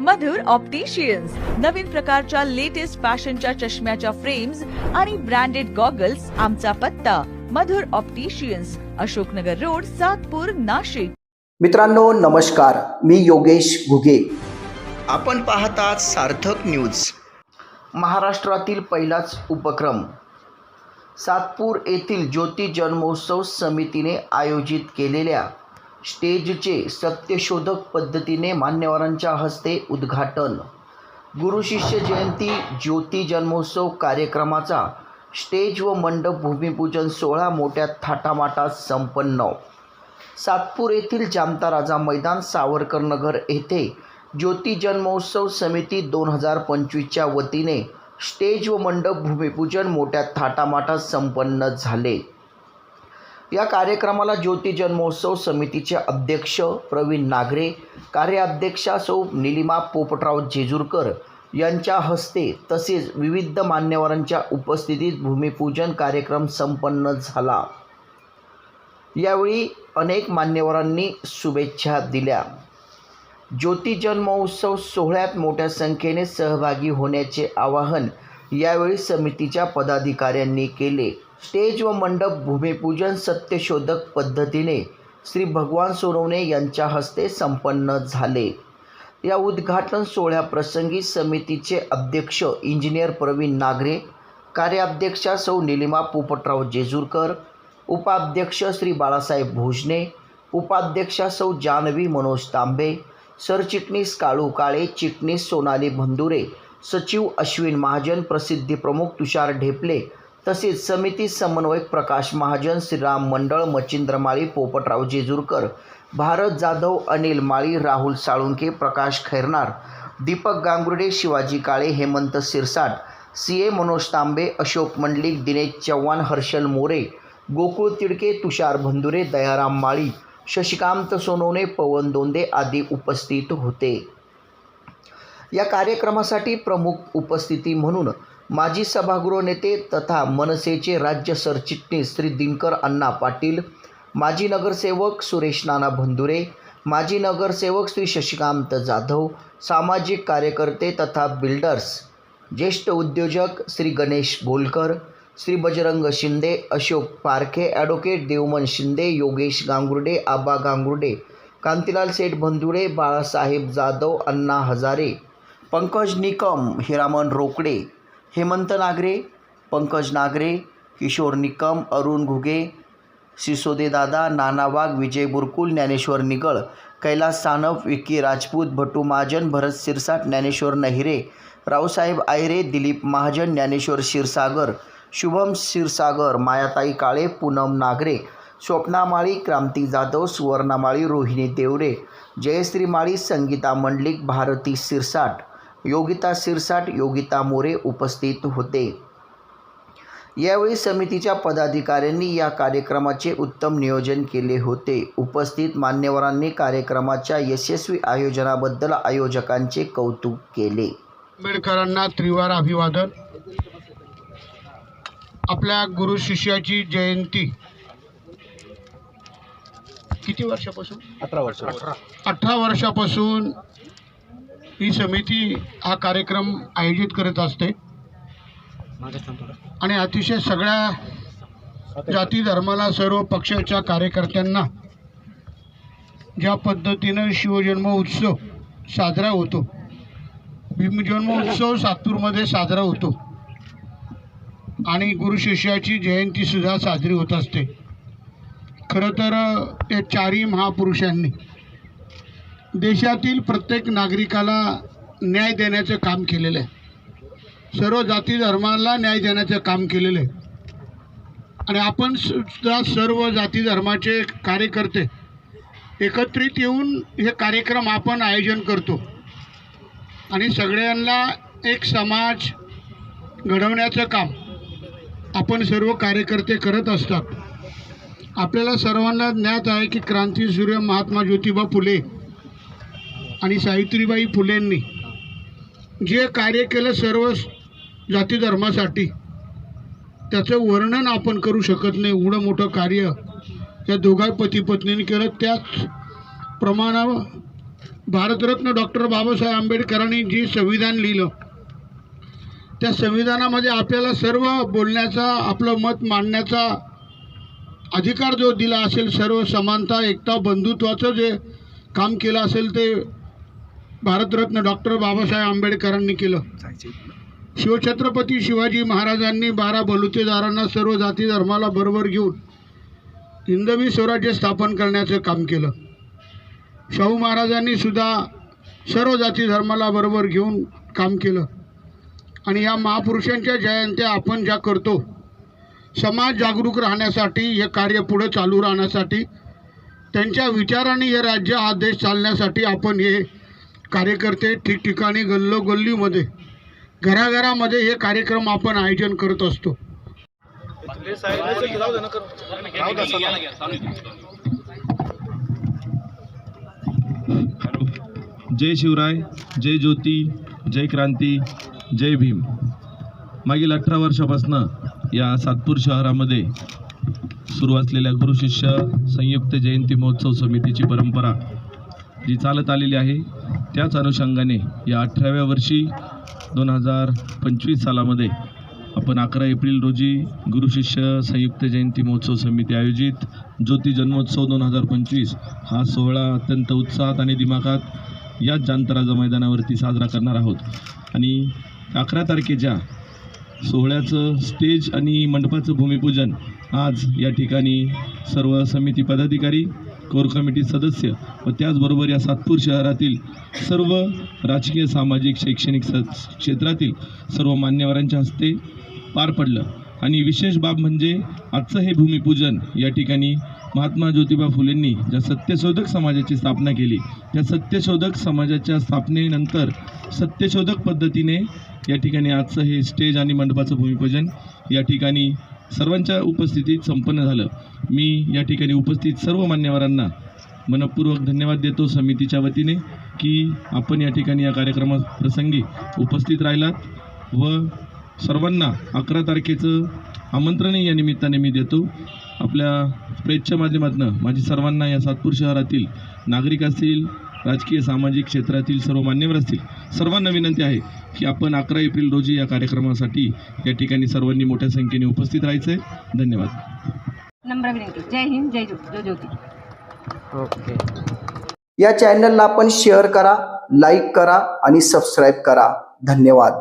मधुर opticians नवीन प्रकारच्या latest फॅशनच्या चष्म्याच्या फ्रेम्स आणि ब्रँडेड गॉगल्स आमचा पत्ता. Madhur opticians Ashoknagar road Satpur Nashik. मित्रांनो नमस्कार. मी योगेश घुगे. आपण पाहतात सार्थक न्यूज महाराष्ट्रातील पहिलाच उपक्रम. सातपूर येथील ज्योती जन्मोत्सव समितीने आयोजित केलेल्या स्टेजचे सत्यशोधक पद्धतीने मान्यवरांच्या हस्ते उद्घाटन. गुरुशिष्य जयंती ज्योती जन्मोत्सव कार्यक्रमाचा स्टेज व मंडप भूमिपूजन सोहळा मोठ्या थाटामाटात संपन्न. सातपूर येथील जामता राजा मैदान सावरकरनगर येथे ज्योती जन्मोत्सव समिती दोन हजार पंचवीसच्या वतीने स्टेज व मंडप भूमिपूजन मोठ्या थाटामाटात संपन्न झाले. या कार्यक्रमाला ज्योती जन्मोत्सव समितीचे अध्यक्ष प्रवीण नागरे कार्याध्यक्षा सौ निलिमा पोपटराव जेजूरकर यांच्या हस्ते तसेच विविध मान्यवरांच्या उपस्थितीत भूमिपूजन कार्यक्रम संपन्न झाला. यावेळी अनेक मान्यवरांनी शुभेच्छा दिल्या. ज्योती जन्मोत्सव सोहळ्यात मोठ्या संख्येने सहभागी होण्याचे आवाहन यावेळी समितीच्या पदाधिकाऱ्यांनी केले. स्टेज व मंडप भूमिपूजन सत्यशोधक पद्धतीने श्री भगवान सोनवणे यांच्या हस्ते संपन्न झाले. या उद्घाटन सोहळ्याप्रसंगी समितीचे अध्यक्ष इंजिनियर प्रवीण नागरे कार्याध्यक्षा सौ निलिमा पोपटराव जेजूरकर उपाध्यक्ष श्री बाळासाहेब भोजने उपाध्यक्षा सौ जानवी मनोज तांबे सरचिटणीस काळू काळे चिटणीस सोनाली भंदुरे सचिव अश्विन महाजन प्रसिद्धी प्रमुख तुषार ढेपले तसेच समिती समन्वयक प्रकाश महाजन श्रीराम मंडळ मच्छिंद्र माळी पोपटराव जेजूरकर भारत जाधव अनिल माळी राहुल साळुंके प्रकाश खैरनार दीपक गांगुर्डे शिवाजी काळे हेमंत सिरसाट सी ए मनोज तांबे अशोक मंडलिक दिनेश चव्हाण हर्षल मोरे गोकुळ तिडके तुषार भंदुरे दयाराम माळी शशिकांत सोनवणे पवन दोंदे आदी उपस्थित होते. या कार्यक्रमासाठी प्रमुख उपस्थिती म्हणून माजी सभागृह नेते तथा मनसेचे राज्य सरचिटणीस श्री दिनकर अण्णा पाटील माजी नगरसेवक सुरेश नाना भंदुरे माजी नगरसेवक श्री शशिकांत जाधव सामाजिक कार्यकर्ते तथा बिल्डर्स ज्येष्ठ उद्योजक श्री गणेश बोलकर श्री बजरंग शिंदे अशोक पारखे ॲडव्होकेट देवमन शिंदे योगेश गांगुर्डे आबा गांगुर्डे कांतीलाल सेठ भंदुरे बाळासाहेब जाधव अण्णा हजारे पंकज निकम हिरामन रोकडे हेमंत नागरे पंकज नागरे किशोर निकम अरुण घुगे सिसोदे दादा नाना वाघ विजय बुरकुल ज्ञानेश्वर निगळ कैलास सानप विकी राजपूत भटू महाजन भरत सिरसाट ज्ञानेश्वर नहिरे रावसाहेब आयरे दिलीप महाजन ज्ञानेश्वर क्षीरसागर शुभम क्षीरसागर मायाताई काळे पूनम नागरे स्वप्ना माळी क्रांती जाधव सुवर्णा माळी रोहिणी देवरे जयश्री माळी संगीता मंडलिक भारती सिरसाट योगिता सिरसाट योगिता मोरे उपस्थित होते. यावेळी समितीच्या पदाधिकाऱ्यांनी या कार्यक्रमाचे उत्तम नियोजन केले होते. उपस्थित मान्यवरांनी कार्यक्रमाच्या यशस्वी आयोजनाबद्दल आयोजकांचे कौतुक केले. आंबेडकरांना त्रिवार अभिवादन. आपल्या गुरु शिष्याची जयंती. किती वर्षापासून? अठरा वर्ष अठरा वर्षापासून ही समिती हा कार्यक्रम आयोजित करत असते. आणि अतिशय सगळ्या जाती धर्माला सर्व पक्षाच्या कार्यकर्त्यांना ज्या पद्धतीनं शिवजन्म उत्सव साजरा होतो भीमजन्म उत्सव सातूरमध्ये साजरा होतो आणि गुरुशिष्याची जयंतीसुद्धा साजरी होत असते. खरं तर या चारही महापुरुषांनी देशातील प्रत्येक नागरिकाला न्याय देण्याचं काम केलेलं आहे. सर्व जाती धर्माला न्याय देण्याचं काम केलेलं आहे. आणि आपण सुद्धा सर्व जाती धर्माचे कार्यकर्ते एकत्रित येऊन हे कार्यक्रम आपण आयोजन करतो. आणि सगळ्यांना एक समाज घडवण्याचं काम आपण सर्व कार्यकर्ते करत असतात. आपल्याला सर्वांना ज्ञात आहे की क्रांतीसूर्य महात्मा ज्योतिबा फुले आणि सावित्रीबाई फुलेंनी जे कार्य केलं सर्व जाती धर्मासाठी त्याचं वर्णन आपण करू शकत नाही. एवढं मोठं कार्य त्या दोघा पती पत्नीने केलं. त्याच प्रमाणावर भारतरत्न डॉक्टर बाबासाहेब आंबेडकरांनी जी संविधान लिहिलं त्या संविधानामध्ये आपल्याला सर्व बोलण्याचा आपलं मत मांडण्याचा अधिकार जो दिला असेल सर्व समानता एकता बंधुत्वाचं जे काम केलं असेल ते भारतरत्न डॉक्टर बाबासाहेब आंबेडकरांनी केलं. शिवछत्रपती शिवाजी महाराजांनी बारा बलुतेदारांना सर्व जाती धर्माला बरोबर घेऊन हिंदवी स्वराज्य स्थापन करण्याचं काम केलं. शाहू महाराजांनी सुद्धा सर्व जाती धर्माला बरोबर घेऊन काम केलं. आणि या महापुरुषांच्या जयंत्या आपण ज्या करतो समाज जागरूक राहण्यासाठी हे कार्य पुढं चालू राहण्यासाठी त्यांच्या विचाराने हे राज्य हा देश चालण्यासाठी आपण हे कार्यकर्ते ठिकठिकाणी गल्लोगल्लीमध्ये घराघरामध्ये हे कार्यक्रम आपण आयोजन करत असतो. जय शिवराय जय ज्योती जय क्रांती जय भीम. मागील अठरा वर्षापासनं या सातपूर शहरामध्ये सुरू असलेल्या गुरुशिष्य संयुक्त जयंती महोत्सव समितीची परंपरा जी चालत आलेली आहे त्याच अनुषंगाने या अठराव्या वर्षी दोन हजार पंचवीस सालामध्ये आपण अकरा एप्रिल रोजी गुरुशिष्य संयुक्त जयंती महोत्सव समिती आयोजित ज्योती जन्मोत्सव दोन हजार पंचवीस हा सोहळा अत्यंत उत्साहात आणि दिमाखात याच जांतराजा मैदानावरती साजरा करणार आहोत. आणि अकरा तारखेच्या सोहळ्याचं स्टेज आणि मंडपाचं भूमिपूजन आज या ठिकाणी सर्व समिती पदाधिकारी कोर कमिटी सदस्य व त्याचबरोबर या सातपूर शहरातील सर्व राजकीय सामाजिक शैक्षणिक स क्षेत्रातील सर्व मान्यवरांच्या हस्ते पार पडलं. आणि विशेष बाब म्हणजे आजचं हे भूमिपूजन या ठिकाणी महात्मा ज्योतिबा फुलेंनी ज्या सत्यशोधक समाजाची स्थापना केली त्या सत्यशोधक समाजाच्या स्थापनेनंतर सत्यशोधक पद्धतीने या ठिकाणी आजचं हे स्टेज आणि मंडपाचं भूमिपूजन या ठिकाणी सर्वांच्या उपस्थितीत संपन्न झालं. मी या ठिकाणी उपस्थित सर्व मान्यवरांना मनपूर्वक धन्यवाद देतो समितीच्या वतीने की आपण या ठिकाणी या कार्यक्रमाप्रसंगी उपस्थित राहिलात व सर्वांना अकरा तारखेचं आमंत्रणही या निमित्ताने मी देतो. आपल्या प्रेसच्या माध्यमातून माझी सर्वांना या सातपूर शहरातील नागरिक असतील राजकीय सामाजिक क्षेत्रातील सर्व मान्यवर असतील सर्वांना विनंती आहे की आपण अकरा एप्रिल रोजी या कार्यक्रमासाठी या ठिकाणी सर्वांनी मोठ्या संख्येने उपस्थित राहायचं आहे धन्यवाद. नम्र विनंती. जय हिंद जय ज्यो- जय ज्योती. या चॅनलला आपण शेअर करा लाईक करा आणि सबस्क्राईब करा. धन्यवाद.